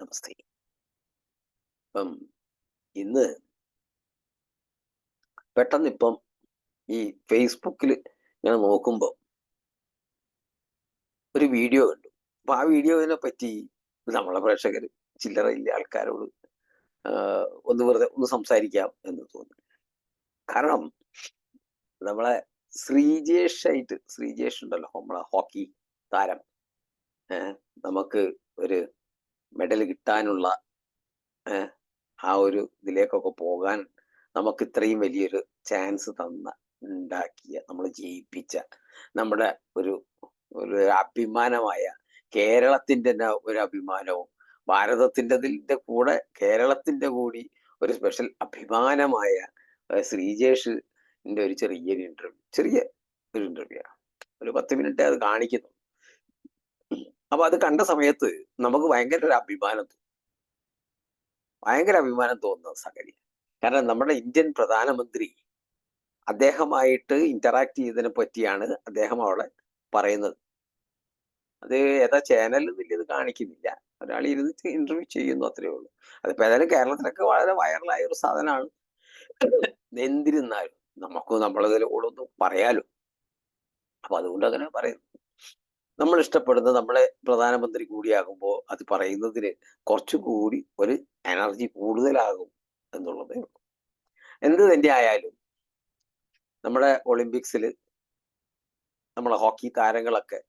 നമസ്തേ. ഇപ്പം ഇന്ന് പെട്ടെന്ന് ഇപ്പം ഈ ഫേസ്ബുക്കിൽ ഞാൻ നോക്കുമ്പോൾ ഒരു വീഡിയോ കണ്ടു. അപ്പൊ ആ വീഡിയോനെ പറ്റി നമ്മളെ പ്രേക്ഷകർ ചില്ലറ ഇല്ല ആൾക്കാരോട് ഒന്ന് വെറുതെ ഒന്ന് സംസാരിക്കാം എന്ന് തോന്നി. കാരണം നമ്മളെ ശ്രീജേഷായിട്ട് ശ്രീജേഷ് ഉണ്ടല്ലോ നമ്മളെ ഹോക്കി താരം നമുക്ക് ഒരു മെഡൽ കിട്ടാനുള്ള ആ ഒരു ഇതിലേക്കൊക്കെ പോകാൻ നമുക്ക് ഇത്രയും വലിയൊരു ചാൻസ് തന്ന ഉണ്ടാക്കിയ നമ്മൾ ജയിപ്പിച്ച നമ്മുടെ ഒരു ഒരു അഭിമാനമായ കേരളത്തിന്റെ തന്നെ ഒരു അഭിമാനവും ഭാരതത്തിന്റെ കൂടെ കേരളത്തിന്റെ കൂടി ഒരു സ്പെഷ്യൽ അഭിമാനമായ ശ്രീജേഷിന്റെ ഒരു ചെറിയൊരു ഇന്റർവ്യൂ ചെറിയ ഒരു ഇന്റർവ്യൂ ആണ്. ഒരു പത്ത് മിനിറ്റ് അത് കാണിക്കുന്നു. അപ്പൊ അത് കണ്ട സമയത്ത് നമുക്ക് ഭയങ്കര ഒരു അഭിമാനം തോന്നും. ഭയങ്കര അഭിമാനം തോന്നുന്ന സംഗതി. കാരണം നമ്മുടെ ഇന്ത്യൻ പ്രധാനമന്ത്രി അദ്ദേഹമായിട്ട് ഇന്ററാക്ട് ചെയ്തതിനെ പറ്റിയാണ് അദ്ദേഹം അവിടെ പറയുന്നത്. അത് ഏതാ ചാനലിൽ ഇത് കാണിക്കുന്നില്ല. ഒരാൾ ഇരുന്ന് ഇന്റർവ്യൂ ചെയ്യുന്നു അത്രേ ഉള്ളൂ. അതിപ്പോ ഏതായാലും കേരളത്തിലൊക്കെ വളരെ വൈറലായ ഒരു സാധനമാണ്. എന്തിരുന്നാലും നമുക്ക് നമ്മളതിലൂടെ ഒന്ന് പറയാലോ. അപ്പൊ അതുകൊണ്ട് അങ്ങനെ പറയുന്നു. നമ്മൾ ഇഷ്ടപ്പെടുന്ന നമ്മളെ പ്രധാനമന്ത്രി കൂടിയാകുമ്പോൾ അത് പറയുന്നതിന് കുറച്ചുകൂടി ഒരു എനർജി കൂടുതലാകും എന്നുള്ളതേ ഉള്ളൂ. എന്ത് തന്നെ ആയാലും നമ്മുടെ ഒളിമ്പിക്സിൽ നമ്മളെ ഹോക്കി താരങ്ങളൊക്കെ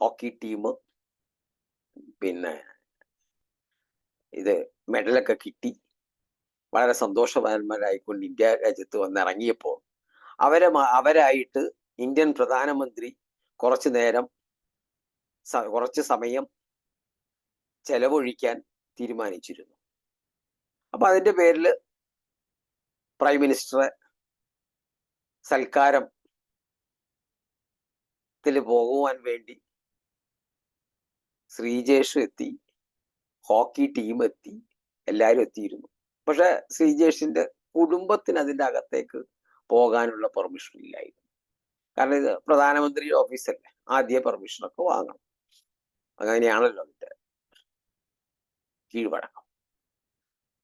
ഹോക്കി ടീം പിന്നെ ഇത് മെഡലൊക്കെ കിട്ടി. വളരെ സന്തോഷവാന്മാരായിക്കൊണ്ട് ഇന്ത്യ രാജ്യത്ത് വന്നിറങ്ങിയപ്പോൾ അവരെ അവരായിട്ട് ഇന്ത്യൻ പ്രധാനമന്ത്രി കുറച്ചു നേരം കുറച്ച് സമയം ചെലവഴിക്കാൻ തീരുമാനിച്ചിരുന്നു. അപ്പൊ അതിന്റെ പേരിൽ പ്രൈം മിനിസ്റ്ററെ സൽക്കാരം ത്തിൽ പോകുവാൻ വേണ്ടി ശ്രീജേഷ് എത്തി ഹോക്കി ടീം എത്തി എല്ലാവരും എത്തിയിരുന്നു. പക്ഷെ ശ്രീജേഷിന്റെ കുടുംബത്തിന് അതിന്റെ അകത്തേക്ക് പോകാനുള്ള പെർമിഷൻ ഇല്ലായിരുന്നു. കാരണം ഇത് പ്രധാനമന്ത്രിയുടെ ഓഫീസല്ലേ ആദ്യ പെർമിഷനൊക്കെ വാങ്ങണം. അങ്ങനെയാണല്ലോ അതിന്റെ കീഴ്വഴക്കം.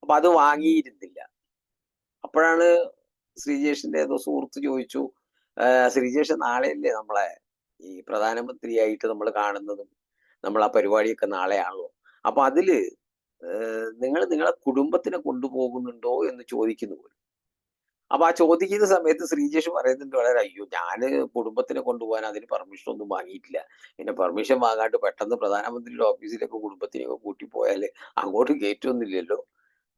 അപ്പൊ അത് വാങ്ങിയിരുന്നില്ല. അപ്പോഴാണ് ശ്രീജേഷിന്റെ ഏതോ സുഹൃത്ത് ചോദിച്ചു ശ്രീജേഷൻ ശ്രീജേഷ് നാളെയല്ലേ നമ്മളെ ഈ പ്രധാനമന്ത്രിയായിട്ട് നമ്മൾ കാണുന്നതും നമ്മൾ ആ പരിപാടിയൊക്കെ നാളെയാണല്ലോ? അപ്പൊ അതിൽ നിങ്ങൾ നിങ്ങളെ കുടുംബത്തിനെ കൊണ്ടുപോകുന്നുണ്ടോ എന്ന് ചോദിക്കുന്നു പോലും അപ്പൊ ആ ചോദിക്കുന്ന സമയത്ത് ശ്രീജേഷ് പറയുന്നുണ്ട് വളരെ അയ്യോ ഞാൻ കുടുംബത്തിനെ കൊണ്ടുപോകാൻ അതിന് പെർമിഷൻ ഒന്നും വാങ്ങിയിട്ടില്ല. പിന്നെ പെർമിഷൻ വാങ്ങാണ്ട് പെട്ടെന്ന് പ്രധാനമന്ത്രിയുടെ ഓഫീസിലേക്ക് കുടുംബത്തിനെയൊക്കെ കൂട്ടി പോയാൽ അങ്ങോട്ട് കയറ്റൊന്നുമില്ലല്ലോ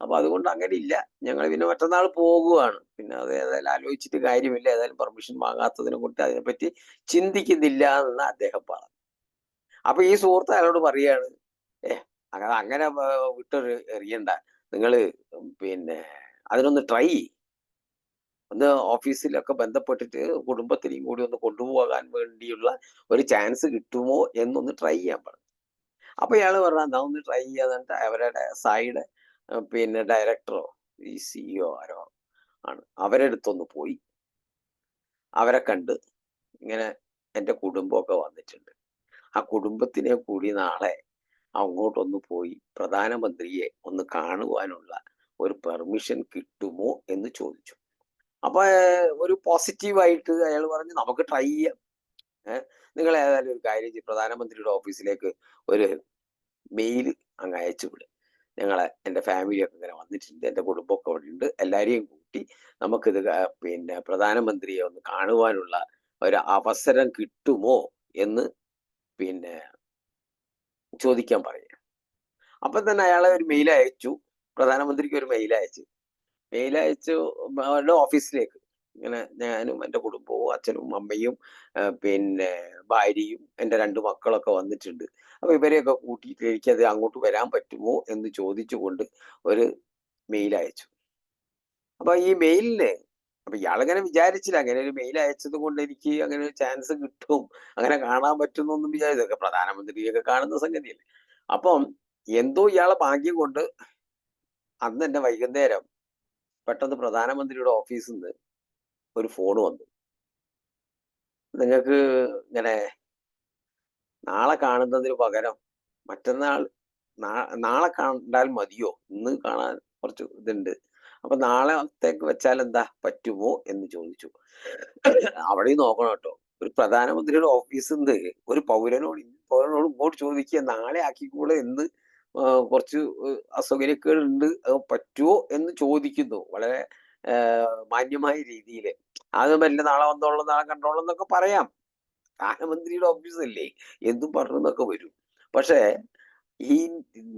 അപ്പൊ അതുകൊണ്ട് അങ്ങനെ ഇല്ല. ഞങ്ങൾ പിന്നെ മറ്റന്നാൾ പോകുവാണ്. പിന്നെ അത് ഏതായാലും ആലോചിച്ചിട്ട് കാര്യമില്ല. ഏതായാലും പെർമിഷൻ വാങ്ങാത്തതിനെ കൊണ്ട് അതിനെപ്പറ്റി ചിന്തിക്കുന്നില്ല എന്ന് അദ്ദേഹം പറഞ്ഞു. അപ്പൊ ഈ സുഹൃത്ത് അയാളോട് പറയാണ് ഏ അങ്ങനെ അങ്ങനെ വിട്ടൊരു എറിയണ്ട. നിങ്ങൾ പിന്നെ അതിനൊന്ന് ട്രൈ ഒന്ന് ഓഫീസിലൊക്കെ ബന്ധപ്പെട്ടിട്ട് കുടുംബത്തിനെയും കൂടി ഒന്ന് കൊണ്ടുപോകാൻ വേണ്ടിയുള്ള ഒരു ചാൻസ് കിട്ടുമോ എന്നൊന്ന് ട്രൈ ചെയ്യാൻ പറഞ്ഞു. അപ്പൊ ഇയാൾ പറഞ്ഞു എന്നാ ഒന്ന് ട്രൈ ചെയ്യാന്നിട്ട് അവരുടെ സൈഡ് പിന്നെ ഡയറക്ടറോ ഈ സിഇഒ ആരോ ആണ് അവരെടുത്തൊന്ന് പോയി. അവരെ കണ്ട് ഇങ്ങനെ എന്റെ കുടുംബമൊക്കെ വന്നിട്ടുണ്ട്. ആ കുടുംബത്തിനെ കൂടി നാളെ അങ്ങോട്ടൊന്ന് പോയി പ്രധാനമന്ത്രിയെ ഒന്ന് കാണുവാനുള്ള ഒരു പെർമിഷൻ കിട്ടുമോ എന്ന് ചോദിച്ചു. അപ്പൊ ഒരു പോസിറ്റീവായിട്ട് അയാൾ പറഞ്ഞു നമുക്ക് ട്രൈ ചെയ്യാം. നിങ്ങൾ ഏതായാലും ഒരു കാര്യം ചെയ്യും. പ്രധാനമന്ത്രിയുടെ ഓഫീസിലേക്ക് ഒരു മെയിൽ അങ്ങ് അയച്ചു വിടും. ഞങ്ങളെ എന്റെ ഫാമിലിയൊക്കെ ഇങ്ങനെ വന്നിട്ടുണ്ട് എന്റെ കുടുംബമൊക്കെ അവിടെ ഉണ്ട് എല്ലാവരെയും കൂട്ടി നമുക്കിത് പിന്നെ പ്രധാനമന്ത്രിയെ ഒന്ന് കാണുവാനുള്ള ഒരു അവസരം കിട്ടുമോ എന്ന് പിന്നെ ചോദിക്കാൻ പറയാം അപ്പം തന്നെ അയാളെ ഒരു മെയിൽ അയച്ചു പ്രധാനമന്ത്രിക്ക് ഒരു മെയിൽ അയച്ചു മെയിൽ അയച്ചു അവരുടെ ഓഫീസിലേക്ക്. ഇങ്ങനെ ഞാനും എന്റെ കുടുംബവും അച്ഛനും അമ്മയും പിന്നെ ഭാര്യയും എന്റെ രണ്ട് മക്കളൊക്കെ വന്നിട്ടുണ്ട്. അപ്പൊ ഇവരെയൊക്കെ കൂട്ടിയിട്ട് എനിക്കത് അങ്ങോട്ട് വരാൻ പറ്റുമോ എന്ന് ചോദിച്ചുകൊണ്ട് ഒരു മെയിൽ അയച്ചു. അപ്പൊ ഈ മെയിലിന് അപ്പൊ ഇയാളങ്ങനെ വിചാരിച്ചില്ല. അങ്ങനെ ഒരു മെയിൽ അയച്ചത് കൊണ്ട് എനിക്ക് അങ്ങനെ ഒരു ചാൻസ് കിട്ടും. അങ്ങനെ കാണാൻ പറ്റുന്നൊന്നും വിചാരിച്ചൊക്കെ പ്രധാനമന്ത്രിയൊക്കെ കാണുന്ന സംഗതിയല്ലേ. അപ്പം എന്തോ ഇയാളെ ഭാഗ്യം കൊണ്ട് അന്ന് തന്നെ വൈകുന്നേരം പെട്ടെന്ന് പ്രധാനമന്ത്രിയുടെ ഓഫീസിൽ നിന്ന് ഒരു ഫോൺ വന്നു. നിങ്ങൾക്ക് ഇങ്ങനെ നാളെ കാണുന്നതിന് പകരം മറ്റന്നാൾ നാളെ കണ്ടാൽ മതിയോ? ഇന്ന് കാണാൻ കുറച്ച് ഇതുണ്ട്. അപ്പൊ നാളത്തേക്ക് വെച്ചാൽ എന്താ പറ്റുമോ എന്ന് ചോദിച്ചു. അവിടെയും നോക്കണം കേട്ടോ. ഒരു പ്രധാനമന്ത്രിയുടെ ഓഫീസിൽ നിന്ന് ഒരു പൗരനോട് പൗരനോട് ഇങ്ങോട്ട് ചോദിക്കുക നാളെ ആക്കിക്കൂടെ എന്ന് കുറച്ച് അസൗകര്യക്കേടുണ്ട് അത് പറ്റുമോ എന്ന് ചോദിക്കുന്നു. വളരെ മാന്യമായ രീതിയിൽ അത് മെല്ലെ നാളെ വന്നോളാം നാളെ കണ്ടോളാം എന്നൊക്കെ പറയാം. പ്രധാനമന്ത്രിയുടെ ഓഫീസല്ലേ എന്തും പറഞ്ഞു എന്നൊക്കെ വരും. പക്ഷേ ഈ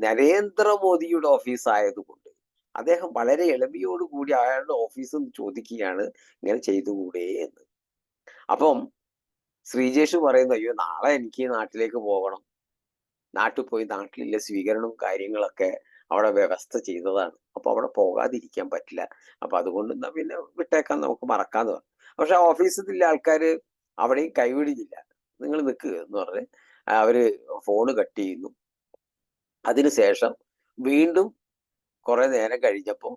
നരേന്ദ്രമോദിയുടെ ഓഫീസ് ആയതുകൊണ്ട് അദ്ദേഹം വളരെ എളിമയോടുകൂടി അയാളുടെ ഓഫീസിൽ നിന്ന് ചോദിക്കുകയാണ് ഇങ്ങനെ ചെയ്തുകൂടെ എന്ന്. അപ്പം ശ്രീജേഷ് പറയുന്നു അയ്യോ നാളെ എനിക്ക് നാട്ടിലേക്ക് പോകണം. നാട്ടിൽ പോയി നാട്ടിലുള്ള സ്വീകരണവും കാര്യങ്ങളൊക്കെ അവിടെ വ്യവസ്ഥ ചെയ്തതാണ്. അപ്പൊ അവിടെ പോകാതിരിക്കാൻ പറ്റില്ല. അപ്പൊ അതുകൊണ്ട് പിന്നെ വിട്ടേക്കാൻ നമുക്ക് മറക്കാന്ന് പറഞ്ഞു. പക്ഷെ ഓഫീസിലെ ആൾക്കാർ അവിടെയും കൈവിടില്ല നിങ്ങൾ നിൽക്കുക എന്ന് പറഞ്ഞ് അവർ ഫോണ് കട്ട് ചെയ്യുന്നു. അതിനുശേഷം വീണ്ടും കുറെ നേരം കഴിഞ്ഞപ്പോൾ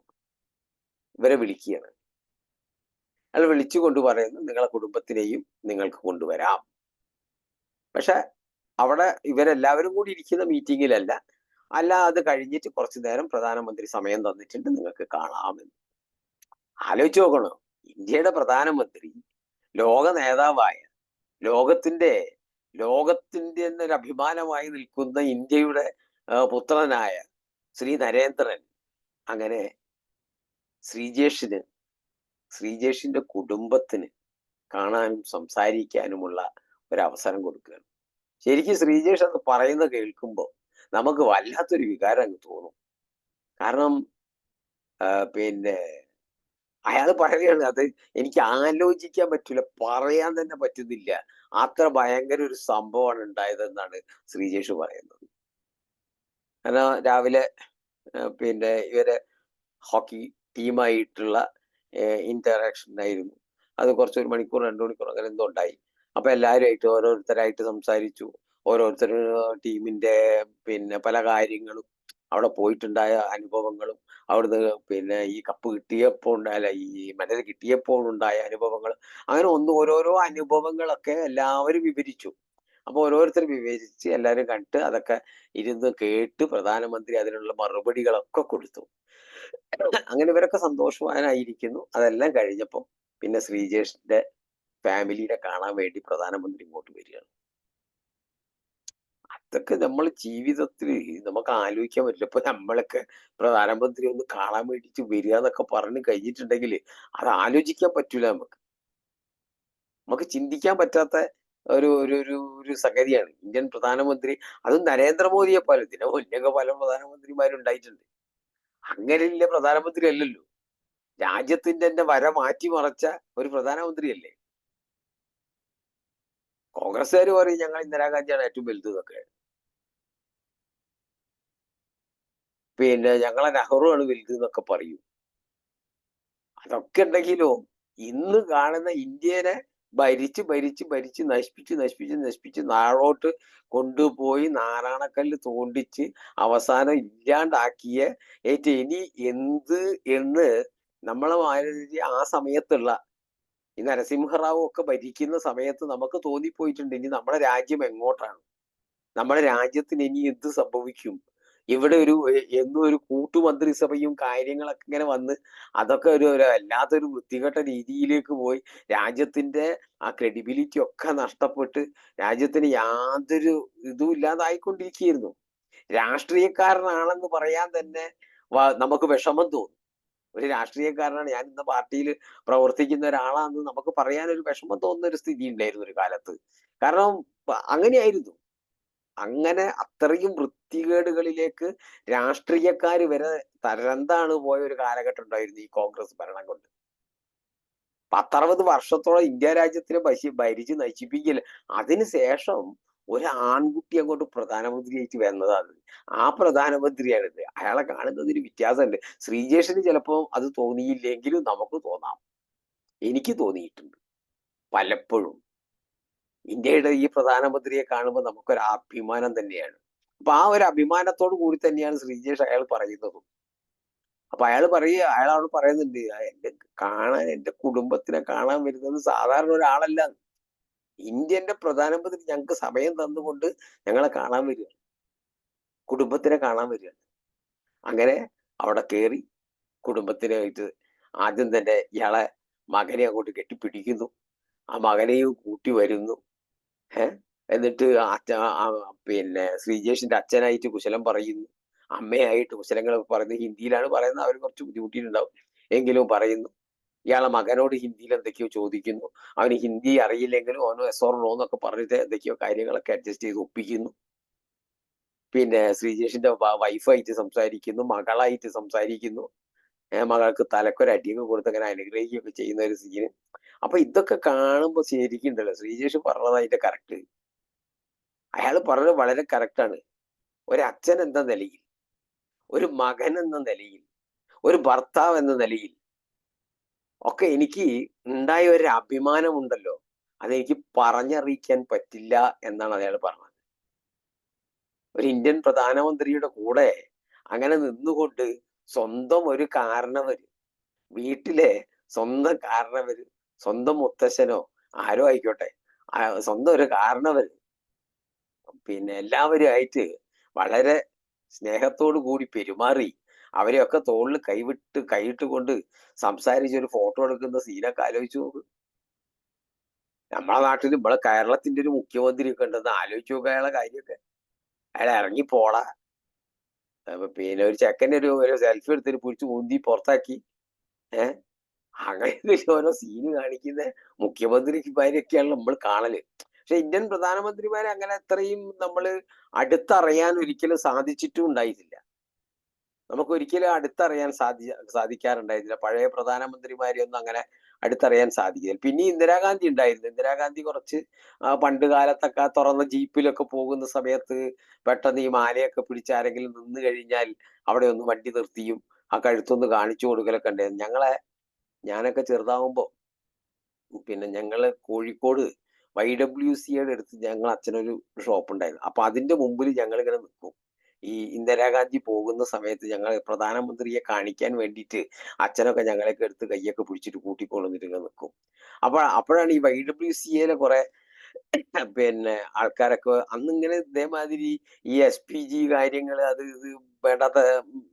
ഇവരെ വിളിക്കുകയാണ്. അയാൾ വിളിച്ചുകൊണ്ട് പറയുന്നു നിങ്ങളെ കുടുംബത്തിനെയും നിങ്ങൾക്ക് കൊണ്ടുവരാം. പക്ഷെ അവിടെ ഇവരെല്ലാവരും കൂടി ഇരിക്കുന്ന മീറ്റിങ്ങിലല്ല അല്ല അത് കഴിഞ്ഞിട്ട് കുറച്ചു നേരം പ്രധാനമന്ത്രി സമയം തന്നിട്ടുണ്ട് നിങ്ങൾക്ക് കാണാമെന്ന്. ആലോചിച്ച് നോക്കണം. ഇന്ത്യയുടെ പ്രധാനമന്ത്രി ലോക നേതാവായ ലോകത്തിന്റെ ലോകത്തിന്റെ എന്നൊരു അഭിമാനമായി നിൽക്കുന്ന ഇന്ത്യയുടെ പുത്രനായ ശ്രീ നരേന്ദ്രൻ അങ്ങനെ ശ്രീജേഷിന് ശ്രീജേഷിന്റെ കുടുംബത്തിന് കാണാനും സംസാരിക്കാനുമുള്ള ഒരു അവസരം കൊടുക്കുകയാണ്. ശരിക്കും ശ്രീജേഷ് അത് പറയുന്നത് കേൾക്കുമ്പോൾ നമുക്ക് വല്ലാത്തൊരു വികാരം അങ്ങ് തോന്നും. കാരണം പിന്നെ അയാൾ പറയുകയാണ് അത് എനിക്ക് ആലോചിക്കാൻ പറ്റില്ല പറയാൻ തന്നെ പറ്റുന്നില്ല. അത്ര ഭയങ്കര ഒരു സംഭവമാണ് ഉണ്ടായതെന്നാണ് ശ്രീജേഷ് പറയുന്നത്. കാരണം രാവിലെ പിന്നെ ഇവരെ ഹോക്കി ടീമായിട്ടുള്ള ഇന്ററാക്ഷൻ ആയിരുന്നു അത് കുറച്ചൊരു മണിക്കൂർ രണ്ടു മണിക്കൂർ അങ്ങനെ എന്തോ ഉണ്ടായി. അപ്പൊ എല്ലാവരുമായിട്ട് ഓരോരുത്തരായിട്ട് സംസാരിച്ചു. ഓരോരുത്തർ ടീമിന്റെ പിന്നെ പല കാര്യങ്ങളും അവിടെ പോയിട്ടുണ്ടായ അനുഭവങ്ങളും അവിടുന്ന് പിന്നെ ഈ കപ്പ് കിട്ടിയപ്പോൾ ഉണ്ടായ ഈ മെഡൽ കിട്ടിയപ്പോൾ ഉണ്ടായ അനുഭവങ്ങൾ അങ്ങനെ ഒന്ന് ഓരോരോ അനുഭവങ്ങളൊക്കെ എല്ലാവരും വിവരിച്ചു. അപ്പൊ ഓരോരുത്തർ വിവരിച്ച് എല്ലാവരും കണ്ട് അതൊക്കെ ഇരുന്ന് കേട്ട് പ്രധാനമന്ത്രി അതിനുള്ള മറുപടികളൊക്കെ കൊടുത്തു. അങ്ങനെ ഇവരൊക്കെ സന്തോഷവാനായിരിക്കുന്നു. അതെല്ലാം കഴിഞ്ഞപ്പോൾ പിന്നെ ശ്രീജേഷിന്റെ ഫാമിലിനെ കാണാൻ വേണ്ടി പ്രധാനമന്ത്രി ഇങ്ങോട്ട് വരികയാണ്. അതൊക്കെ നമ്മൾ ജീവിതത്തിൽ നമുക്ക് ആലോചിക്കാൻ പറ്റില്ല. ഇപ്പൊ നമ്മളൊക്കെ പ്രധാനമന്ത്രി ഒന്ന് കാണാൻ വേണ്ടിട്ട് വരിക എന്നൊക്കെ പറഞ്ഞു കഴിഞ്ഞിട്ടുണ്ടെങ്കിൽ അത് ആലോചിക്കാൻ പറ്റൂല നമുക്ക്. നമുക്ക് ചിന്തിക്കാൻ പറ്റാത്ത ഒരു ഒരു ഒരു ഒരു സംഗതിയാണ്. ഇന്ത്യൻ പ്രധാനമന്ത്രി അതും നരേന്ദ്രമോദിയെ പോലെ ഇതിനെ മുന്നൊക്കെ പല പ്രധാനമന്ത്രിമാരുണ്ടായിട്ടുണ്ട് അങ്ങനെയുള്ള പ്രധാനമന്ത്രി അല്ലല്ലോ രാജ്യത്തിന്റെ തന്നെ വര മാറ്റിമറച്ച ഒരു പ്രധാനമന്ത്രിയല്ലേ? കോൺഗ്രസ്സുകാർ പറയും ഞങ്ങൾ ഇന്ദിരാഗാന്ധിയാണ് ഏറ്റവും വലുത് ഇതൊക്കെ പിന്നെ ഞങ്ങളെ നെഹ്റുവാണ് വലുത് എന്നൊക്കെ പറയും. അതൊക്കെ ഉണ്ടെങ്കിലോ ഇന്ന് കാണുന്ന ഇന്ത്യനെ ഭരിച്ച് ഭരിച്ച് ഭരിച്ച് നശിപ്പിച്ച് നശിപ്പിച്ച് നശിപ്പിച്ച് നാളോട്ട് കൊണ്ടുപോയി നാരായണക്കല്ല് തോണ്ടിച്ച് അവസാനം ഇല്ലാണ്ടാക്കിയ ഏറ്റവും ഇനി എന്ത് എന്ന് നമ്മളെ ആ സമയത്തുള്ള ഈ നരസിംഹറാവു ഒക്കെ ഭരിക്കുന്ന സമയത്ത് നമുക്ക് തോന്നിപ്പോയിട്ടുണ്ട് ഇനി നമ്മുടെ രാജ്യം എങ്ങോട്ടാണ്? നമ്മുടെ രാജ്യത്തിന് ഇനി എന്ത് സംഭവിക്കും? ഇവിടെ ഒരു എന്നും ഒരു കൂട്ടുമന്ത്രിസഭയും കാര്യങ്ങളൊക്കെ ഇങ്ങനെ വന്ന് അതൊക്കെ ഒരു വല്ലാത്തൊരു വൃത്തികെട്ട രീതിയിലേക്ക് പോയി. രാജ്യത്തിന്റെ ആ ക്രെഡിബിലിറ്റി ഒക്കെ നഷ്ടപ്പെട്ട് രാജ്യത്തിന് യാതൊരു ഇതും ഇല്ലാതായിക്കൊണ്ടിരിക്കുകയായിരുന്നു. രാഷ്ട്രീയക്കാരനാണെന്ന് പറയാൻ തന്നെ നമുക്ക് വിഷമം തോന്നും. ഒരു രാഷ്ട്രീയക്കാരനാണ്. ഞാൻ ഇന്ന പാർട്ടിയിൽ പ്രവർത്തിക്കുന്ന ഒരാളാണെന്ന് നമുക്ക് പറയാൻ ഒരു വിഷമം തോന്നുന്ന ഒരു സ്ഥിതി ഉണ്ടായിരുന്നു ഒരു കാലത്ത്. കാരണം അങ്ങനെയായിരുന്നു. അങ്ങനെ അത്രയും വൃത്തികേടുകളിലേക്ക് രാഷ്ട്രീയക്കാർ വരെ തരന്താണ് പോയ ഒരു കാലഘട്ടം ഉണ്ടായിരുന്നു ഈ കോൺഗ്രസ് ഭരണം കൊണ്ട്. പത്തറുപത് വർഷത്തോളം ഇന്ത്യ രാജ്യത്തിനെ ഭരിച്ച് നശിപ്പിക്കില്ല അതിനുശേഷം ഒരു ആൺകുട്ടി അങ്ങോട്ട് പ്രധാനമന്ത്രിയായിട്ട് വന്നതാണ്. ആ പ്രധാനമന്ത്രിയാണിത്. അയാളെ കാണുന്നതിന് വ്യത്യാസമുണ്ട്. ശ്രീജേഷന് ചിലപ്പോൾ അത് തോന്നിയില്ലെങ്കിലും നമുക്ക് തോന്നാം. എനിക്ക് തോന്നിയിട്ടുണ്ട്. പലപ്പോഴും. ഇന്ത്യയുടെ ഈ പ്രധാനമന്ത്രിയെ കാണുമ്പോൾ നമുക്കൊരു അഭിമാനം തന്നെയാണ്. അപ്പൊ ആ ഒരു അഭിമാനത്തോട് കൂടി തന്നെയാണ് ശ്രീജേഷ് അയാൾ പറയുന്നതും. അപ്പൊ അയാൾ പറയുക അയാളോട് പറയുന്നുണ്ട് "ആ, എന്റെ കാണാൻ എന്റെ കുടുംബത്തിനെ കാണാൻ വരുന്നത് സാധാരണ ഒരാളല്ല. ഇന്ത്യന്റെ പ്രധാനമന്ത്രി ഞങ്ങൾക്ക് സമയം തന്നുകൊണ്ട് ഞങ്ങളെ കാണാൻ വരിക കുടുംബത്തിനെ കാണാൻ വരികയാണ്. അങ്ങനെ അവിടെ കയറി കുടുംബത്തിനായിട്ട് ആദ്യം തന്നെ ഇയാളെ മകനെ അങ്ങോട്ട് കെട്ടിപ്പിടിക്കുന്നു. ആ മകനെയും കൂട്ടി വരുന്നു. ഏ? എന്നിട്ട് അച്ഛ പിന്നെ ശ്രീജേഷിന്റെ അച്ഛനായിട്ട് കുശലം പറയുന്നു. അമ്മയായിട്ട് കുശലങ്ങൾ പറയുന്നത് ഹിന്ദിയിലാണ് പറയുന്നത്. അവർ കുറച്ച് ബുദ്ധിമുട്ടിയിട്ടുണ്ടാവും. എങ്കിലും പറയുന്നു. ഇയാളെ മകനോട് ഹിന്ദിയിൽ എന്തൊക്കെയോ ചോദിക്കുന്നു. അവന് ഹിന്ദി അറിയില്ലെങ്കിലും അവനോ എസോർ നോ എന്നൊക്കെ പറഞ്ഞിട്ട് എന്തൊക്കെയോ കാര്യങ്ങളൊക്കെ അഡ്ജസ്റ്റ് ചെയ്ത് ഒപ്പിക്കുന്നു. പിന്നെ ശ്രീജേഷിന്റെ വൈഫായിട്ട് സംസാരിക്കുന്നു മകളായിട്ട് സംസാരിക്കുന്നു. മകൾക്ക് തലക്കൊരു അടിയൊക്കെ കൊടുത്ത് അങ്ങനെ അനുഗ്രഹിക്കുകയൊക്കെ ചെയ്യുന്ന ഒരു സീന് അപ്പൊ ഇതൊക്കെ കാണുമ്പോൾ ശരിക്കും ഉണ്ടല്ലോ ശ്രീജേഷ് പറഞ്ഞത് അതിന്റെ കറക്റ്റ് അയാൾ പറഞ്ഞത് വളരെ കറക്റ്റാണ് ഒരു അച്ഛൻ എന്ന നിലയിൽ ഒരു മകൻ എന്ന നിലയിൽ ഒരു ഭർത്താവ് എന്ന നിലയിൽ ഒക്കെ എനിക്ക് ഉണ്ടായ ഒരു അഭിമാനമുണ്ടല്ലോ. അതെനിക്ക് പറഞ്ഞറിയിക്കാൻ പറ്റില്ല എന്നാണ് അയാൾ പറഞ്ഞത്. ഒരു ഇന്ത്യൻ പ്രധാനമന്ത്രിയുടെ കൂടെ അങ്ങനെ നിന്നുകൊണ്ട് സ്വന്തം ഒരു കാരണവര് വീട്ടിലെ സ്വന്തം കാരണവര് സ്വന്തം മുത്തശ്ശനോ ആരോ ആയിക്കോട്ടെ സ്വന്തം ഒരു കാരണവര് പിന്നെ എല്ലാവരുമായിട്ട് വളരെ സ്നേഹത്തോടു കൂടി പെരുമാറി അവരെയൊക്കെ തോളിൽ കൈവിട്ട് കൈയിട്ട് കൊണ്ട് സംസാരിച്ച് ഒരു ഫോട്ടോ എടുക്കുന്ന സീനൊക്കെ ആലോചിച്ച് നോക്ക്. നമ്മളെ നാട്ടിൽ നമ്മളെ കേരളത്തിന്റെ ഒരു മുഖ്യമന്ത്രി ഒക്കെ ഉണ്ടെന്ന് ആലോചിച്ചു നോക്കുക അയാളെ കാര്യമൊക്കെ. അയാൾ ഇറങ്ങി പോടാ. പിന്നെ ഒരു ചെക്കന്റെ ഒരു ഒരു സെൽഫി എടുത്തിട്ട് പിടിച്ച് ഉന്തി പുറത്താക്കി. ഏഹ് അങ്ങനെ ഓരോ സീന് കാണിക്കുന്ന മുഖ്യമന്ത്രിമാരൊക്കെയാണ് നമ്മൾ കാണൽ. പക്ഷെ ഇന്ത്യൻ പ്രധാനമന്ത്രിമാരെ അങ്ങനെ അത്രയും നമ്മൾ അടുത്തറിയാൻ ഒരിക്കലും സാധിച്ചിട്ടും ഉണ്ടായിട്ടില്ല. നമുക്ക് ഒരിക്കലും അടുത്തറിയാൻ സാധി സാധിക്കാറുണ്ടായിരുന്നില്ല. പഴയ പ്രധാനമന്ത്രിമാരെ ഒന്നും അങ്ങനെ അടുത്തറിയാൻ സാധിക്കില്ല. പിന്നെ ഇന്ദിരാഗാന്ധി ഉണ്ടായിരുന്നു. ഇന്ദിരാഗാന്ധി കുറച്ച് പണ്ട് കാലത്തൊക്കെ തുറന്ന ജീപ്പിലൊക്കെ പോകുന്ന സമയത്ത് പെട്ടെന്ന് ഈ മാലയൊക്കെ പിടിച്ച് ആരെങ്കിലും നിന്ന് കഴിഞ്ഞാൽ അവിടെ ഒന്ന് വണ്ടി നിർത്തിയും ആ കഴുത്തൊന്ന് കാണിച്ചു കൊടുക്കലൊക്കെ ഉണ്ടായിരുന്നു. ഞങ്ങളെ ഞാനൊക്കെ ചെറുതാവുമ്പോ പിന്നെ ഞങ്ങൾ കോഴിക്കോട് വൈ ഡബ്ല്യു സിയുടെ അടുത്ത് ഞങ്ങൾ അച്ഛനൊരു ഷോപ്പ് ഉണ്ടായിരുന്നു അപ്പൊ അതിന്റെ മുമ്പിൽ ഞങ്ങൾ ഇങ്ങനെ നിൽക്കും ഈ ഇന്ദിരാഗാന്ധി പോകുന്ന സമയത്ത് ഞങ്ങൾ പ്രധാനമന്ത്രിയെ കാണിക്കാൻ വേണ്ടിയിട്ട് അച്ഛനൊക്കെ ഞങ്ങളെയൊക്കെ എടുത്ത് കൈയൊക്കെ പിടിച്ചിട്ട് കൂട്ടിക്കൊള്ളുന്നിട്ട് നിൽക്കും അപ്പൊ അപ്പോഴാണ് ഈ വൈ ഡബ്ല്യു സി എയിലെ കുറെ പിന്നെ ആൾക്കാരൊക്കെ അന്ന് ഇങ്ങനെ ഇതേമാതിരി ഈ എസ് പി ജി കാര്യങ്ങൾ അത് ഇത് വേണ്ടാത്ത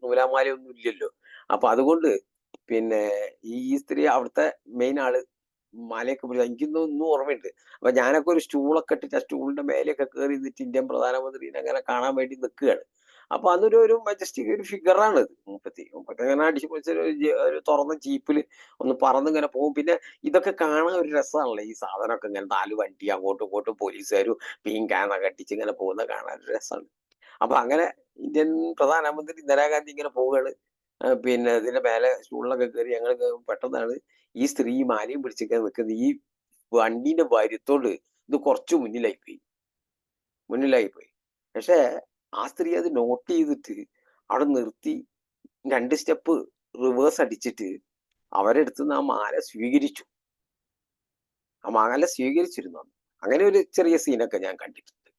നൂലാമാലയൊന്നും ഇല്ലല്ലോ. അപ്പൊ അതുകൊണ്ട് പിന്നെ ഈ സ്ത്രീ അവിടുത്തെ മെയിൻ ആൾ മാലയൊക്കെ പിടിച്ചു എനിക്കൊന്നും ഒന്നും ഓർമ്മയുണ്ട്. അപ്പൊ ഞാനൊക്കെ ഒരു സ്റ്റൂളൊക്കെ ഇട്ടിട്ട് ആ സ്റ്റൂളിന്റെ മേലെയൊക്കെ കയറി നിന്നിട്ട് ഇന്ത്യൻ പ്രധാനമന്ത്രിനെ അങ്ങനെ കാണാൻ വേണ്ടി നിൽക്കുകയാണ്. അപ്പൊ അന്നൊരു ഒരു മജസ്റ്റിക് ഒരു ഫിഗറാണ് ഇത് മുപ്പത്തി. മുപ്പത്തി അങ്ങനെ അടിച്ചു ഒരു തുറന്ന ജീപ്പിൽ ഒന്ന് പറന്ന് ഇങ്ങനെ പോകും പിന്നെ ഇതൊക്കെ കാണാൻ ഒരു രസമാണല്ലോ. ഈ സാധനമൊക്കെ ഇങ്ങനെ നാല് വണ്ടി അങ്ങോട്ടും ഇങ്ങോട്ടും പോലീസുകാരും പീങ്കാന്നൊക്കെ അടിച്ച് ഇങ്ങനെ പോകുന്ന കാണാൻ ഒരു രസമാണ്. അപ്പൊ അങ്ങനെ ഇന്ത്യൻ പ്രധാനമന്ത്രി ഇന്ദിരാഗാന്ധി ഇങ്ങനെ പോവുകയാണ്. പിന്നെ ഇതിന്റെ മേലെ സ്റ്റൂളിലൊക്കെ കയറി ഞങ്ങൾ പെട്ടെന്നാണ് ഈ സ്ത്രീ മാലയും പിടിച്ചിരിക്കാൻ നിൽക്കുന്നത് ഈ വണ്ടീന്റെ വരുത്തോണ്ട് ഇത് കുറച്ച് മുന്നിലായി പോയി. മുന്നിലായി പോയി. പക്ഷേ ആ സ്ത്രീ അത് നോട്ട് ചെയ്തിട്ട് അവിടെ നിർത്തി രണ്ട് സ്റ്റെപ്പ് റിവേഴ്സ് അടിച്ചിട്ട് അവരെടുത്ത് ആ മാല സ്വീകരിച്ചു. ആ മാല സ്വീകരിച്ചിരുന്നു. അങ്ങനെ ഒരു ചെറിയ സീനൊക്കെ ഞാൻ കണ്ടിട്ടുണ്ട്.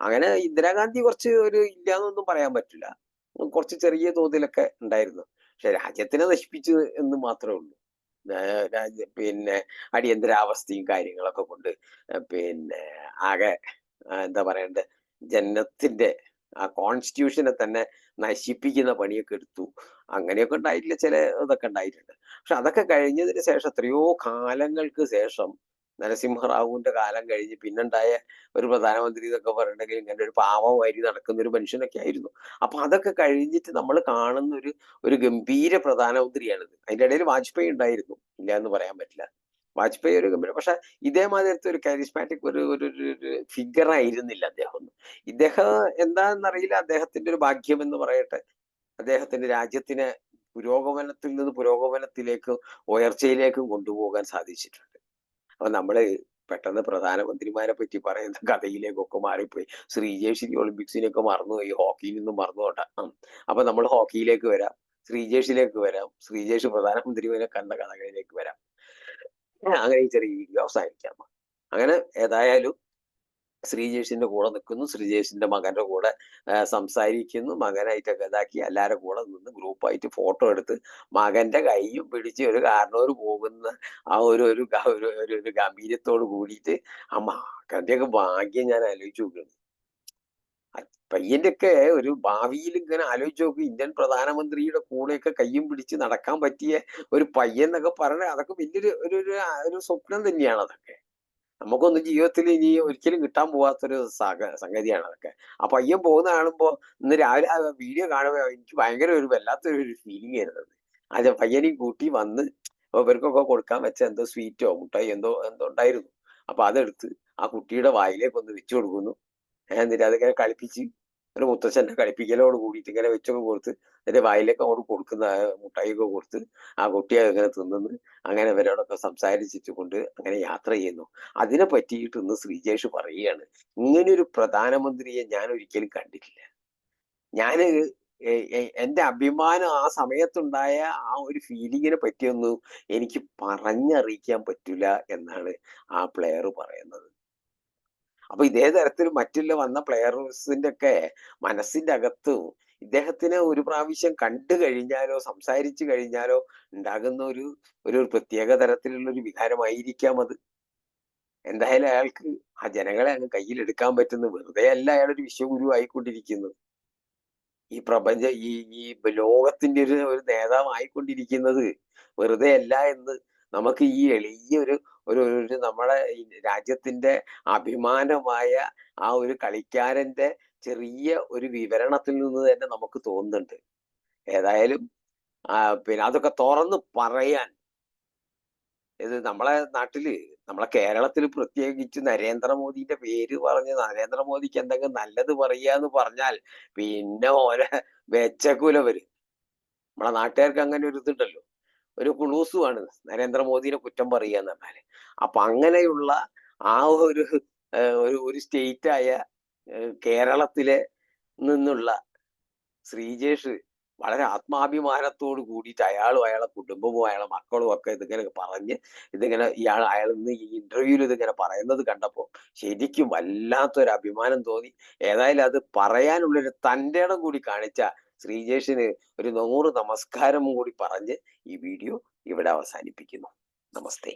അങ്ങനെ ഇന്ദിരാഗാന്ധി കുറച്ച് ഒരു ഇല്ലാന്നൊന്നും പറയാൻ പറ്റില്ല. കുറച്ച് ചെറിയ തോതിലൊക്കെ ഉണ്ടായിരുന്നു. പക്ഷെ രാജ്യത്തിനെ നശിപ്പിച്ചു എന്ന് മാത്രമേ ഉള്ളൂ. പിന്നെ അടിയന്തരാവസ്ഥയും കാര്യങ്ങളൊക്കെ കൊണ്ട് പിന്നെ ആകെ എന്താ പറയണ്ടേ ജനത്തിന്റെ ആ കോൺസ്റ്റിറ്റ്യൂഷനെ തന്നെ നശിപ്പിക്കുന്ന പണിയൊക്കെ എടുത്തു. അങ്ങനെയൊക്കെ ഉണ്ടായിട്ടില്ല ചില ഇതൊക്കെ ഉണ്ടായിട്ടുണ്ട്. പക്ഷെ അതൊക്കെ കഴിഞ്ഞതിന് ശേഷം എത്രയോ കാലങ്ങൾക്ക് ശേഷം നരസിംഹറാവുവിന്റെ കാലം കഴിഞ്ഞ് പിന്നുണ്ടായ ഒരു പ്രധാനമന്ത്രി എന്നൊക്കെ പറഞ്ഞിട്ടുണ്ടെങ്കിൽ ഇങ്ങനെ ഒരു പാവമായി നടക്കുന്ന ഒരു മനുഷ്യനൊക്കെ ആയിരുന്നു. അപ്പൊ അതൊക്കെ കഴിഞ്ഞിട്ട് നമ്മൾ കാണുന്ന ഒരു ഒരു ഗംഭീര പ്രധാനമന്ത്രിയാണിത്. അതിന്റെ ഇടയിൽ വാജ്പേയി ഉണ്ടായിരുന്നു. ഇല്ല എന്ന് പറയാൻ പറ്റില്ല. വാജ്പേയി ഒരു ഗംഭീര പക്ഷെ ഇതേമാതിരത്തെ ഒരു കാരിസ്മാറ്റിക് ഒരു ഒരു ഫിഗർ ആയിരുന്നില്ല അദ്ദേഹം. ഇദ്ദേഹം എന്താണെന്നറിയില്ല അദ്ദേഹത്തിന്റെ ഒരു ഭാഗ്യം എന്ന് പറയട്ടെ. അദ്ദേഹത്തിന്റെ രാജ്യത്തിനെ പുരോഗമനത്തിൽ നിന്ന് പുരോഗമനത്തിലേക്ക് ഉയർച്ചയിലേക്കും കൊണ്ടുപോകാൻ സാധിച്ചിട്ടുണ്ട്. അപ്പൊ നമ്മൾ പെട്ടെന്ന് പ്രധാനമന്ത്രിമാരെ പറ്റി പറയുന്ന കഥയിലേക്കൊക്കെ മാറിപ്പോയി. ശ്രീജേഷ് ഒളിമ്പിക്സിനൊക്കെ മറന്നുപോയി. ഹോക്കിയിൽ നിന്നും മറന്നുകൊണ്ട അപ്പൊ നമ്മൾ ഹോക്കിയിലേക്ക് വരാം. ശ്രീജേഷിലേക്ക് വരാം. ശ്രീജേഷ് പ്രധാനമന്ത്രിമാരെ കണ്ട കഥകളിലേക്ക് വരാം. അങ്ങനെ ഈ ചെറിയ വീഡിയോ അവസാനിക്കാം. അങ്ങനെ ഏതായാലും ശ്രീജേഷിന്റെ കൂടെ നിൽക്കുന്നു ശ്രീജേഷിന്റെ മകന്റെ കൂടെ സംസാരിക്കുന്നു മകനായിട്ടൊക്കെ ഇതാക്കി എല്ലാവരുടെ കൂടെ നിന്ന് ഗ്രൂപ്പായിട്ട് ഫോട്ടോ എടുത്ത് മകന്റെ കൈയും പിടിച്ച് ഒരു കാരണവർ പോകുന്ന ആ ഒരു ഒരു ഒരു ഗംഭീര്യത്തോട് കൂടിയിട്ട് ആ മകന്റെ ഒക്കെ ഭാഗ്യം ഞാൻ ആലോചിച്ച് നോക്കുന്നു പയ്യന്റെയൊക്കെ ഒരു ഭാവിയിൽ ഇങ്ങനെ ആലോചിച്ച് നോക്കും ഇന്ത്യൻ പ്രധാനമന്ത്രിയുടെ കൂടെയൊക്കെ കയ്യും പിടിച്ച് നടക്കാൻ പറ്റിയ ഒരു പയ്യൻ എന്നൊക്കെ പറഞ്ഞ അതൊക്കെ വലിയൊരു ഒരു ഒരു സ്വപ്നം തന്നെയാണ് അതൊക്കെ. നമുക്കൊന്നും ജീവിതത്തിൽ ഇനി ഒരിക്കലും കിട്ടാൻ പോവാത്തൊരു സഹ സംഗതിയാണ് അതൊക്കെ. അപ്പൊ അയ്യൻ പോകുന്ന കാണുമ്പോ ഇന്ന് രാവിലെ വീഡിയോ കാണുമ്പോ എനിക്ക് ഭയങ്കര ഒരു വല്ലാത്തൊരു ഒരു ഫീലിംഗ് ആയിരുന്നു അത്. പയ്യനെയും കൂട്ടി വന്ന് ഇവർക്കൊക്കെ കൊടുക്കാൻ വെച്ച എന്തോ സ്വീറ്റോ മുട്ടായി എന്തോ എന്തോ ഉണ്ടായിരുന്നു. അപ്പൊ അതെടുത്ത് ആ കുട്ടിയുടെ വായിലേക്ക് ഒന്ന് വെച്ചു കൊടുക്കുന്നു. എന്നിട്ട് അതിങ്ങനെ കളിപ്പിച്ച് ഒരു മുത്തച്ഛന്റെ കളിപ്പിക്കലോട് കൂടിയിട്ട് ഇങ്ങനെ വെച്ചൊക്കെ കൊടുത്ത് എന്നിട്ട് വായിലേക്ക് അങ്ങോട്ട് കൊടുക്കുന്ന മുട്ടായിയൊക്കെ കൊടുത്ത് ആ കുട്ടിയെ ഇങ്ങനെ തിന്നുന്നു. അങ്ങനെ ഇവരോടൊക്കെ സംസാരിച്ചിട്ട് കൊണ്ട് അങ്ങനെ യാത്ര ചെയ്യുന്നു. അതിനെ പറ്റിയിട്ട് ഇന്ന് ശ്രീജേഷ് പറയുകയാണ്. ഇങ്ങനെ ഒരു പ്രധാനമന്ത്രിയെ ഞാൻ ഒരിക്കലും കണ്ടിട്ടില്ല. ഞാൻ എന്റെ അഭിമാനം ആ സമയത്തുണ്ടായ ആ ഒരു ഫീലിങ്ങിനെ പറ്റിയൊന്നും എനിക്ക് പറഞ്ഞറിയിക്കാൻ പറ്റില്ല എന്നാണ് ആ പ്ലെയർ പറയുന്നത്. അപ്പൊ ഇതേ തരത്തിൽ മറ്റുള്ള വന്ന പ്ലെയേഴ്സിന്റെ ഒക്കെ മനസ്സിന്റെ അകത്ത് ഇദ്ദേഹത്തിനെ ഒരു പ്രാവശ്യം കണ്ടു കഴിഞ്ഞാലോ സംസാരിച്ചു കഴിഞ്ഞാലോ ഉണ്ടാകുന്ന ഒരു ഒരു പ്രത്യേക തരത്തിലുള്ള ഒരു വികാരമായിരിക്കാം അത്. എന്തായാലും അയാൾക്ക് ആ ജനങ്ങളെ അങ്ങ് കയ്യിലെടുക്കാൻ പറ്റുന്ന വെറുതെ അല്ല അയാളൊരു വിശ്വഗുരു ആയിക്കൊണ്ടിരിക്കുന്നത് ഈ പ്രപഞ്ച ഈ ഈ ലോകത്തിന്റെ ഒരു ഒരു നേതാവ് ആയിക്കൊണ്ടിരിക്കുന്നത് വെറുതെ അല്ല എന്ന് നമുക്ക് ഈ എളിയ ഒരു ഒരു ഒരു നമ്മുടെ രാജ്യത്തിന്റെ അഭിമാനമായ ആ ഒരു കളിക്കാരന്റെ ചെറിയ ഒരു വിവരണത്തിൽ നിന്ന് തന്നെ നമുക്ക് തോന്നുന്നുണ്ട്. ഏതായാലും പിന്നെ അതൊക്കെ തുറന്ന് പറയാൻ ഇത് നമ്മളെ നാട്ടിൽ നമ്മളെ കേരളത്തിൽ പ്രത്യേകിച്ച് നരേന്ദ്രമോദിന്റെ പേര് പറഞ്ഞ് നരേന്ദ്രമോദിക്ക് എന്തെങ്കിലും നല്ലത് പറയാന്ന് പറഞ്ഞാൽ പിന്നെ ഓരോ വെച്ചക്കൂലവര് നമ്മളെ നാട്ടുകാർക്ക് അങ്ങനെ ഒരു ഇതുണ്ടല്ലോ. ഒരു കുളൂസുമാണ് നരേന്ദ്രമോദിനെ കുറ്റം പറയുക എന്ന് പറഞ്ഞാൽ. അപ്പൊ അങ്ങനെയുള്ള ആ ഒരു ഒരു ഒരു സ്റ്റേറ്റ് ആയ ഏഹ്, കേരളത്തിലെ നിന്നുള്ള ശ്രീജേഷ് വളരെ ആത്മാഭിമാനത്തോട് കൂടിയിട്ട് അയാളും അയാളെ കുടുംബവും അയാളെ മക്കളും ഒക്കെ ഇതിങ്ങനെ പറഞ്ഞ് ഇതിങ്ങനെ ഇയാൾ അയാൾ ഇന്ന് ഈ ഇന്റർവ്യൂവിൽ ഇതിങ്ങനെ പറയുന്നത് കണ്ടപ്പോൾ ശരിക്കും വല്ലാത്തൊരു അഭിമാനം തോന്നി. ഏതായാലും അത് പറയാനുള്ളൊരു തന്റെ ഇടം കൂടി കാണിച്ച ശ്രീജേഷിന് ഒരു നൂറ് നമസ്കാരം കൂടി പറഞ്ഞ് ഈ വീഡിയോ ഇവിടെ അവസാനിപ്പിക്കുന്നു. നമസ്തേ.